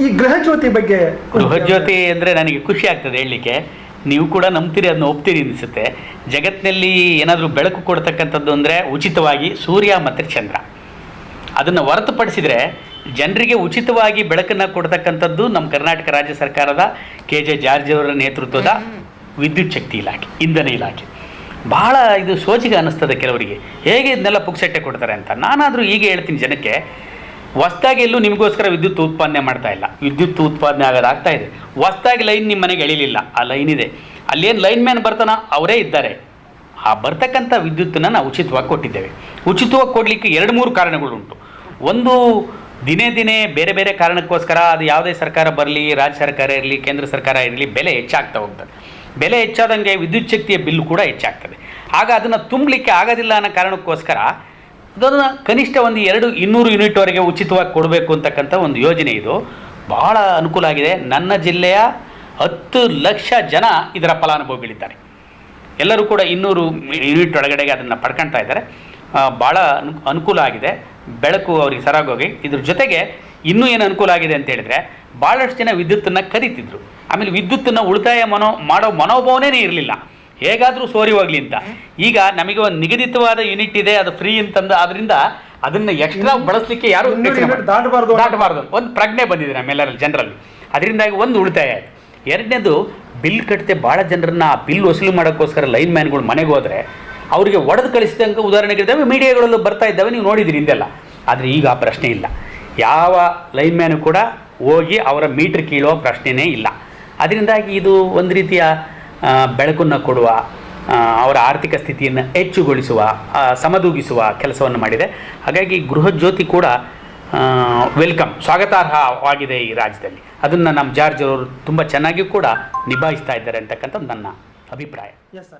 ಜ್ಯೋತಿ ಬಗ್ಗೆ ಗೃಹಜ್ಯೋತಿ ಅಂದರೆ ನನಗೆ ಖುಷಿ ಆಗ್ತದೆ ಹೇಳಲಿಕ್ಕೆ. ನೀವು ಕೂಡ ನಂಬ್ತೀರಿ ಅದನ್ನ ಒಪ್ತೀರಿ ಅನಿಸುತ್ತೆ. ಜಗತ್ತಿನಲ್ಲಿ ಏನಾದರೂ ಬೆಳಕು ಕೊಡ್ತಕ್ಕಂಥದ್ದು ಅಂದರೆ ಉಚಿತವಾಗಿ ಸೂರ್ಯ ಮತ್ತು ಚಂದ್ರ. ಅದನ್ನು ಹೊರತುಪಡಿಸಿದರೆ ಜನರಿಗೆ ಉಚಿತವಾಗಿ ಬೆಳಕನ್ನು ಕೊಡ್ತಕ್ಕಂಥದ್ದು ನಮ್ಮ ಕರ್ನಾಟಕ ರಾಜ್ಯ ಸರ್ಕಾರದ ಕೆ ಜೆ ಜಾರ್ಜ್ ಅವರ ನೇತೃತ್ವದ ವಿದ್ಯುತ್ ಶಕ್ತಿ ಇಲಾಖೆ ಇಂಧನ ಇಲಾಖೆ. ಬಹಳ ಇದು ಸೋಜಿಗೆ ಅನ್ನಿಸ್ತದೆ ಕೆಲವರಿಗೆ. ಹೇಗೆ ಇದನ್ನೆಲ್ಲ ಪುಕ್ಸಟ್ಟೆ ಕೊಡ್ತಾರೆ ಅಂತ? ನಾನಾದರೂ ಹೀಗೆ ಹೇಳ್ತೀನಿ ಜನಕ್ಕೆ. ಹೊಸ್ದಾಗಿ ಎಲ್ಲೂ ನಿಮಗೋಸ್ಕರ ವಿದ್ಯುತ್ ಉತ್ಪಾದನೆ ಮಾಡ್ತಾ ಇಲ್ಲ. ವಿದ್ಯುತ್ ಉತ್ಪಾದನೆ ಆಗೋದಾಗ್ತಾ ಇದೆ. ಹೊಸ್ದಾಗಿ ಲೈನ್ ನಿಮ್ಮ ಮನೆಗೆ ಎಳಿಲಿಲ್ಲ. ಆ ಲೈನ್ ಇದೆ. ಅಲ್ಲೇನು ಲೈನ್ ಮ್ಯಾನ್ ಬರ್ತಾನ? ಅವರೇ ಇದ್ದಾರೆ. ಆ ಬರ್ತಕ್ಕಂಥ ವಿದ್ಯುತ್ತನ್ನು ನಾವು ಉಚಿತವಾಗಿ ಕೊಟ್ಟಿದ್ದೇವೆ. ಉಚಿತವಾಗಿ ಕೊಡಲಿಕ್ಕೆ ಎರಡು ಮೂರು ಕಾರಣಗಳುಂಟು. ಒಂದು, ದಿನೇ ದಿನೇ ಬೇರೆ ಬೇರೆ ಕಾರಣಕ್ಕೋಸ್ಕರ ಅದು ಯಾವುದೇ ಸರ್ಕಾರ ಬರಲಿ, ರಾಜ್ಯ ಸರ್ಕಾರ ಇರಲಿ, ಕೇಂದ್ರ ಸರ್ಕಾರ ಇರಲಿ, ಬೆಲೆ ಹೆಚ್ಚಾಗ್ತಾ ಹೋಗ್ತದೆ. ಬೆಲೆ ಹೆಚ್ಚಾದಂಗೆ ವಿದ್ಯುತ್ ಶಕ್ತಿಯ ಬಿಲ್ ಕೂಡ ಹೆಚ್ಚಾಗ್ತದೆ. ಆಗ ಅದನ್ನು ತುಂಬಲಿಕ್ಕೆ ಆಗೋದಿಲ್ಲ ಅನ್ನೋ ಕಾರಣಕ್ಕೋಸ್ಕರ ಅದನ್ನು ಕನಿಷ್ಠ ಒಂದು ಎರಡು ಇನ್ನೂರು ಯೂನಿಟ್ವರೆಗೆ ಉಚಿತವಾಗಿ ಕೊಡಬೇಕು ಅಂತಕ್ಕಂಥ ಒಂದು ಯೋಜನೆ ಇದು. ಬಹಳ ಅನುಕೂಲ ಆಗಿದೆ. ನನ್ನ ಜಿಲ್ಲೆಯ ಹತ್ತು ಲಕ್ಷ ಜನ ಇದರ ಫಲಾನುಭವಿಗಳಿದ್ದಾರೆ. ಎಲ್ಲರೂ ಕೂಡ ಇನ್ನೂರು ಯೂನಿಟ್ ಒಳಗಡೆಗೆ ಅದನ್ನು ಪಡ್ಕೊಳ್ತಾ ಇದ್ದಾರೆ. ಭಾಳ ಅನು, ಅನುಕೂಲ ಆಗಿದೆ. ಬೆಳಕು ಅವರಿಗೆ ಸರಾಗೋಗಿ. ಇದ್ರ ಜೊತೆಗೆ ಇನ್ನೂ ಏನು ಅನುಕೂಲ ಆಗಿದೆ ಅಂತ ಹೇಳಿದ್ರೆ ಭಾಳಷ್ಟು ಜನ ವಿದ್ಯುತ್ತನ್ನು ಕರೀತಿದ್ರು ಆಮೇಲೆ ವಿದ್ಯುತ್ತನ್ನು ಉಳಿತಾಯ ಮನೋ, ಮಾಡೋ ಮನೋಭಾವನೇ ಇರಲಿಲ್ಲ. ಹೇಗಾದರೂ ಸೋರಿ ಹೋಗ್ಲಿ ಅಂತ. ಈಗ ನಮಗೆ ಒಂದು ನಿಗದಿತವಾದ ಯೂನಿಟ್ ಇದೆ ಅದು ಫ್ರೀ ಅಂತಂದು ಅದರಿಂದ ಅದನ್ನು ಎಕ್ಸ್ಟ್ರಾ ಬಳಸಲಿಕ್ಕೆ ಯಾರು ದಾಟಬಾರ್ದು. ದಾಟಬಾರ್ದು. ಒಂದು ಪ್ರಜ್ಞೆ ಬಂದಿದೆ ನಮ್ಮೆಲ್ಲರಲ್ಲಿ ಜನರಲ್ಲಿ. ಅದರಿಂದಾಗಿ ಒಂದು ಉಳಿತಾಯ ಆಯಿತು. ಎರಡನೇದು ಬಿಲ್ ಕಟ್ಟದೆ ಭಾಳ ಜನರನ್ನ ಆ ಬಿಲ್ ವಸೂಲಿ ಮಾಡೋಕ್ಕೋಸ್ಕರ ಲೈನ್ ಮ್ಯಾನ್ಗಳು ಮನೆಗೆ ಹೋದರೆ ಅವರಿಗೆ ಒಡೆದು ಕಳಿಸಿದಂಗೆ ಉದಾಹರಣೆಗಳಿದ್ದಾವೆ ಮೀಡಿಯಾಗಳಲ್ಲೂ ಬರ್ತಾ ಇದ್ದಾವೆ ನೀವು ನೋಡಿದ್ದೀರಿ ಹಿಂದೆಲ್ಲ. ಆದರೆ ಈಗ ಆ ಪ್ರಶ್ನೆ ಇಲ್ಲ. ಯಾವ ಲೈನ್ ಮ್ಯಾನು ಕೂಡ ಹೋಗಿ ಅವರ ಮೀಟ್ರ್ ಕೀಳುವ ಪ್ರಶ್ನೆನೇ ಇಲ್ಲ. ಅದರಿಂದಾಗಿ ಇದು ಒಂದು ರೀತಿಯ ಬೆಳಕನ್ನು ಕೊಡುವ ಅವರ ಆರ್ಥಿಕ ಸ್ಥಿತಿಯನ್ನು ಹೆಚ್ಚುಗೊಳಿಸುವ ಸಮದೂಗಿಸುವ ಕೆಲಸವನ್ನು ಮಾಡಿದೆ. ಹಾಗಾಗಿ ಗೃಹಜ್ಯೋತಿ ಕೂಡ ವೆಲ್ಕಮ್ ಸ್ವಾಗತಾರ್ಹವಾಗಿದೆ ಈ ರಾಜ್ಯದಲ್ಲಿ. ಅದನ್ನು ನಮ್ಮ ಜಾರ್ಜ್ ಅವರು ತುಂಬ ಚೆನ್ನಾಗಿ ಕೂಡ ನಿಭಾಯಿಸ್ತಾ ಇದ್ದಾರೆ ಅಂತಕ್ಕಂಥದ್ದು ನನ್ನ ಅಭಿಪ್ರಾಯ. ಎಸ್